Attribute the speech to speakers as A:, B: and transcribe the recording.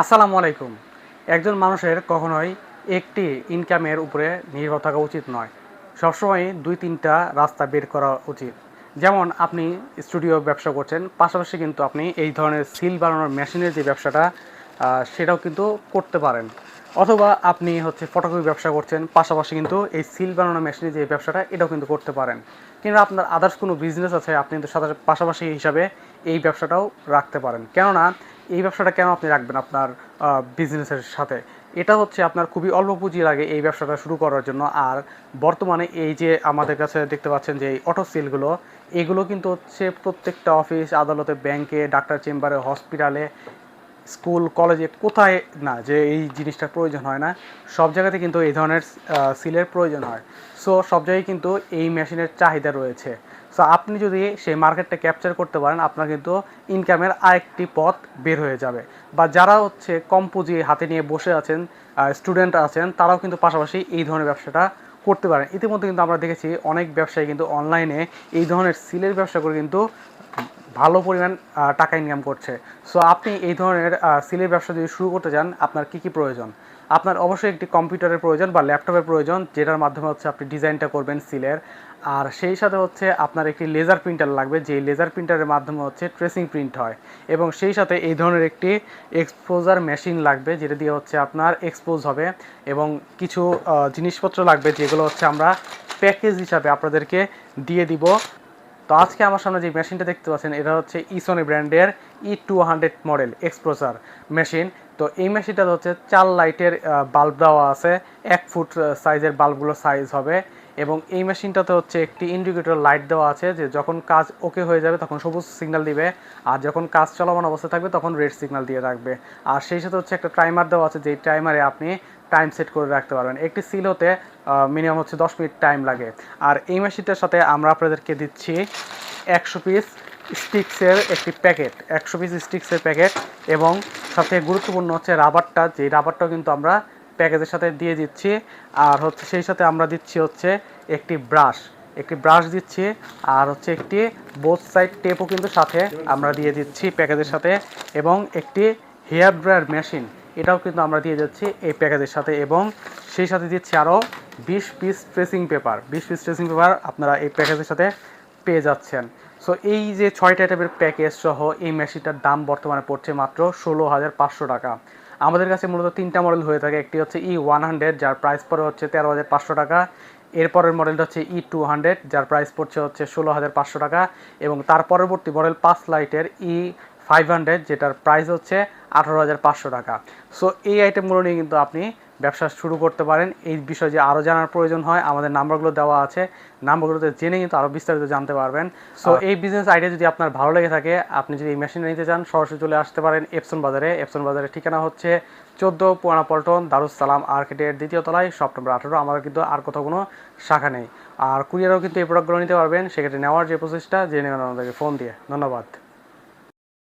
A: আসসালামু আলাইকুম। একজন মানুষের কখনোই একটি ইনকামের উপরে নির্ভর থাকা উচিত নয়। সবসময় দুই তিনটা রাস্তা বের করা উচিত। যেমন আপনি স্টুডিও ব্যবসা করছেন, পাশাপাশি কিন্তু আপনি এই ধরনের সিল বানানোর মেশিনের যে ব্যবসাটা সেটাও কিন্তু করতে পারেন। অথবা আপনি হচ্ছে ফটোকপি ব্যবসা করছেন, পাশাপাশি কিন্তু এই সিল বানানো মেশিনের যে ব্যবসাটা, এটাও কিন্তু করতে পারেন। কিন্তু আপনার আদার্স কোনো বিজনেস আছে, আপনি কিন্তু সাথে পাশাপাশি হিসাবে এই ব্যবসাটাও রাখতে পারেন। কেননা, এই ব্যবসাটা কেন আপনি রাখবেন আপনার বিজনেসের সাথে? এটা হচ্ছে আপনার খুবই অল্প পুঁজি লাগে এই ব্যবসাটা শুরু করার জন্য। আর বর্তমানে এই যে আমাদের কাছে দেখতে পাচ্ছেন যে এই অটো সিলগুলো এগুলো কিন্তু হচ্ছে প্রত্যেকটা অফিস আদালতে ব্যাংকে ডাক্তার চেম্বারে হসপিটালে স্কুল, কলেজে কোথায় না যে এই জিনিসটার প্রয়োজন হয় না, সব জায়গাতে কিন্তু এই ধরনের সিলের প্রয়োজন হয়। সো সব জায়গায় কিন্তু এই মেশিনের চাহিদা রয়েছে। সো আপনি যদি সেই মার্কেটটা ক্যাপচার করতে পারেন, আপনার কিন্তু ইনকামের আরেকটি পথ বের হয়ে যাবে। বা যারা হচ্ছে কম পুঁজি হাতে নিয়ে বসে আছেন স্টুডেন্ট আছেন, তারাও কিন্তু পাশাপাশি এই ধরনের ব্যবসাটা করতে পারেন। ইতিমধ্যে কিন্তু আমরা দেখেছি অনেক ব্যবসায়ী কিন্তু অনলাইনে এই ধরনের সিলের ব্যবসা করে কিন্তু ভালো পরিমাণ টাকা ইনকাম করছে। সো আপনি এই ধরনের সিলের ব্যবসা যদি শুরু করতে চান, আপনার কি কি প্রয়োজন? আপনার অবশ্যই একটি কম্পিউটারের প্রয়োজন বা ল্যাপটপের প্রয়োজন, যেটার মাধ্যমে হচ্ছে আপনি ডিজাইনটা করবেন সিলের। আর সেই সাথে হচ্ছে আপনার একটি লেজার প্রিন্টার লাগবে, যে লেজার প্রিন্টারের মাধ্যমে হচ্ছে ট্রেসিং প্রিন্ট হয়। এবং সেই সাথে এই ধরনের একটি এক্সপোজার মেশিন লাগবে, যেটা দিয়ে হচ্ছে আপনার এক্সপোজ হবে। এবং কিছু জিনিসপত্র লাগবে, যেগুলো হচ্ছে আমরা প্যাকেজ হিসাবে আপনাদেরকে দিয়ে দিব। তো আজকে আমার সামনে যে মেশিনটা দেখতে পাচ্ছেন, এটা হচ্ছে ইসনি ব্র্যান্ডের E two hundred model exposure machine তো এই মেশিনটাতে হচ্ছে চার লাইটের বাল্ব দেওয়া আছে, এক ফুট সাইজের বাল্বগুলো সাইজ হবে। এবং এই মেশিনটাতে হচ্ছে একটি ইন্ডিকেটর লাইট দেওয়া আছে যে যখন কাজ ওকে হয়ে যাবে তখন সবুজ সিগন্যাল দিবে, আর যখন কাজ চলমান অবস্থায় থাকবে তখন রেড সিগন্যাল দিয়ে রাখবে। আর সেই সাথে হচ্ছে একটা টাইমার দেওয়া আছে, যেই টাইমারে আপনি টাইম সেট করে রাখতে পারবেন। একটি সিল হতে মিনিমাম হচ্ছে দশ মিনিট টাইম লাগে। আর এই মেশিনটার সাথে আমরা আপনাদেরকে দিচ্ছি একশো পিস স্টিক্সের একটি প্যাকেট একশো পিস স্টিক্সের প্যাকেট এবং সাথে গুরুত্বপূর্ণ হচ্ছে রাবারটা যে রাবারটাও কিন্তু আমরা প্যাকেজের সাথে দিয়ে দিচ্ছি। আর হচ্ছে সেই সাথে আমরা দিচ্ছি হচ্ছে একটি ব্রাশ একটি ব্রাশ দিচ্ছি। আর হচ্ছে একটি বোথ সাইড টেপও কিন্তু সাথে আমরা দিয়ে দিচ্ছি প্যাকেজের সাথে। এবং একটি হেয়ার ড্রায়ার মেশিন এটাও কিন্তু আমরা দিয়ে যাচ্ছি এই প্যাকেজের সাথে এবং সেই সাথে দিচ্ছি আরও বিশ পিস ট্রেসিং পেপার বিশ পিস ট্রেসিং পেপার আপনারা এই প্যাকেজের সাথে পেয়ে যাচ্ছেন। সো এই যে ছয়টা টাইপের প্যাকেজ সহ এই মেশিনটার দাম বর্তমানে পড়ছে মাত্র ষোলো হাজার পাঁচশো টাকা। আমাদের কাছে মূলত তিনটা মডেল হয়ে থাকে। একটি হচ্ছে ই ওয়ান হান্ড্রেড যার প্রাইস পড়ে হচ্ছে তেরো হাজার পাঁচশো টাকা। এরপরের মডেলটা হচ্ছে ই টু হান্ড্রেড যার প্রাইস পড়ছে হচ্ছে ষোলো হাজার পাঁচশো টাকা। এবং তার পরবর্তী মডেল পাঁচ লাইটের ই ফাইভ হান্ড্রেড যেটার প্রাইস হচ্ছে আঠারো হাজার পাঁচশো টাকা। সো এই আইটেমগুলো নিয়ে কিন্তু আপনি ব্যবসা শুরু করতে পারেন। এই বিষয়ে যে আরও জানার প্রয়োজন হয় আমাদের নাম্বারগুলো দেওয়া আছে। নাম্বারগুলোতে জেনে কিন্তু আরও বিস্তারিত জানতে পারবেন। সো এই বিজনেস আইডিয়া যদি আপনার ভালো লেগে থাকে আপনি যদি এই মেশিন নিতে চান সরাসরি চলে আসতে পারেন এপসন বাজারে। এপসন বাজারের ঠিকানা হচ্ছে চোদ্দ পুরানা পল্টন দারুসালাম আর্কেটের দ্বিতীয় তলায় শপ নম্বর আঠারো। আমাদের কিন্তু আর কোথাও কোনো শাখা নেই। আর কুরিয়ারও কিন্তু এই প্রোডাক্টগুলো নিতে পারবেন। সেক্ষেত্রে নেওয়ার যে প্রসেসটা জেনে নেবেন আমাদেরকে। ফোন দিয়ে। ধন্যবাদ।